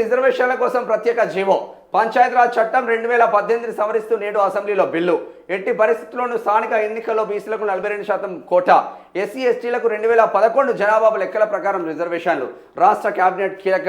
రిజర్వేషన్ల కోసం ప్రత్యేక జీవో. పంచాయతీరాజ్ చట్టం రెండు వేల పద్దెనిమిది సవరిస్తూ నేడు అసెంబ్లీలో బిల్లు. ఎట్టి పరిస్థితుల్లోనూ స్థానిక ఎన్నికల్లో బీసీలకు నలభై రెండు శాతం కోటా. ఎస్సీ ఎస్టీలకు రెండు వేల పదకొండు జనాభా లెక్కల ప్రకారం రిజర్వేషన్లు. రాష్ట్ర కేబినెట్ కీలక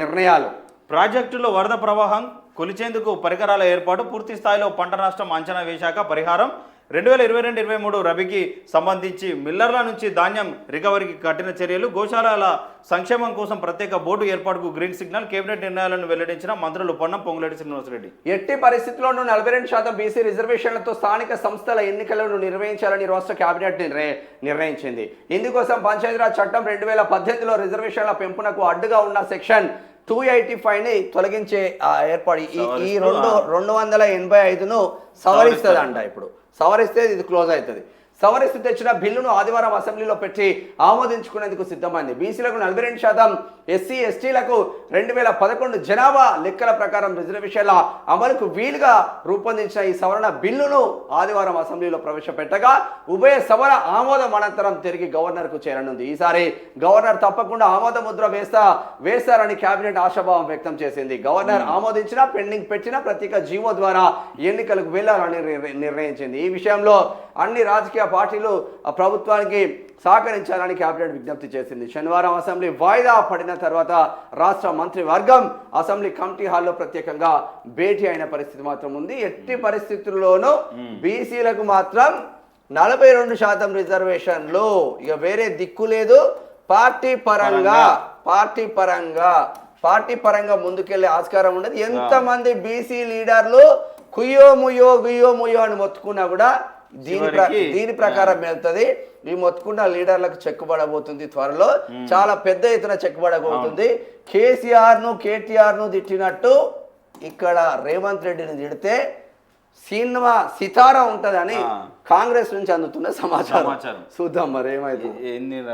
నిర్ణయాలు. ప్రాజెక్టులో వరద ప్రవాహం కొలిచేందుకు పరికరాల ఏర్పాటు పూర్తి స్థాయిలో పంట నష్టం అంచనా వేశాక పరిహారం రెండు వేల ఇరవై రెండు ఇరవై మూడు రబీకి సంబంధించి మిల్లర్ల నుంచి ధాన్యం రికవరీకి కఠిన చర్యలు. గోశాలల సంక్షేమం కోసం ప్రత్యేక బోర్డు ఏర్పాటుకు గ్రీన్ సిగ్నల్ కేబినెట్ నిర్ణయాలను వెల్లడించిన మంత్రులు పొన్నం పొంగులేటి శ్రీనివాసరెడ్డి. ఎట్టి పరిస్థితుల్లోనూ నలభై రెండు శాతం బీసీ రిజర్వేషన్లతో స్థానిక సంస్థల ఎన్నికలను నిర్వహించాలని రాష్ట్ర కేబినెట్ నిర్ణయించింది. ఇందుకోసం పంచాయతీరాజ్ చట్టం రెండు వేల పద్దెనిమిదిలో రిజర్వేషన్ల పెంపునకు అడ్డుగా ఉన్న సెక్షన్ టూ ఎయిటీ ఫైవ్ని తొలగించే ఏర్పాటు. ఈ- రెండు. రెండు వందల ఎనభై ఐదును సవరిస్తుంది. అంట ఇప్పుడు. సవరిస్తే ఇది క్లోజ్ అవుతుంది. సవరిస్తూ తెచ్చిన బిల్లును ఆదివారం అసెంబ్లీలో పెట్టి ఆమోదించుకునేందుకు సిద్ధమైంది. బీసీలకు నలభై రెండు శాతం ఎస్సీ ఎస్టీలకు రెండు వేల పదకొండు జనాభా లెక్కల ప్రకారం రిజర్వేషన్ల అమలుకు వీలుగా రూపొందించిన ఈ సవరణ బిల్లును ఆదివారం అసెంబ్లీలో ప్రవేశపెట్టగా ఉభయ సభల ఆమోదం అనంతరం తిరిగి గవర్నర్కు చేరనుంది. ఈసారి గవర్నర్ తప్పకుండా ఆమోద ముద్ర వేస్తా వేస్తారని కేబినెట్ ఆశాభావం వ్యక్తం చేసింది. గవర్నర్ ఆమోదించిన పెండింగ్ పెట్టిన ప్రత్యేక జీవో ద్వారా ఎన్నికలకు వెళ్ళాలని నిర్ణ- నిర్ణయించింది. ఈ విషయంలో అన్ని రాజకీయ పార్టీలు ఆ ప్రభుత్వానికి సహకరించాలని కేబినెట్ విజ్ఞప్తి చేసింది. శనివారం అసెంబ్లీ వాయిదా పడిన తర్వాత రాష్ట్ర మంత్రివర్గం అసెంబ్లీ కమిటీ హాల్లో ప్రత్యేకంగా భేటీ అయిన పరిస్థితి మాత్రం ఉంది. ఎట్టి పరిస్థితుల్లోనూ బీసీలకు మాత్రం నలభై రెండు శాతం రిజర్వేషన్లు. ఇక వేరే దిక్కు లేదు. పార్టీ పరంగా పార్టీ పరంగా పార్టీ పరంగా ముందుకెళ్ళే ఆస్కారం ఉండదు. ఎంతమంది బీసీ లీడర్లు కుయ్యో ముయ్యో గుయ్యో ముయ్యో అని మొత్తుకున్నా కూడా దీని దీని ప్రకారం వెళ్తుంది. ఈ మొత్తుకున్న లీడర్లకు చెక్కుబడబోతుంది త్వరలో. చాలా పెద్ద ఎత్తున చెక్కుబడబోతుంది కేసీఆర్ను కేటీఆర్ను తిట్టినట్టు ఇక్కడ రేవంత్ రెడ్డిని తిడితే సినిమా సితారా ఉంటదని. కాంగ్రెస్ నుంచి అందుతున్న సమాచారం. చూద్దాం మరి ఏమైతుంది. ఎన్ని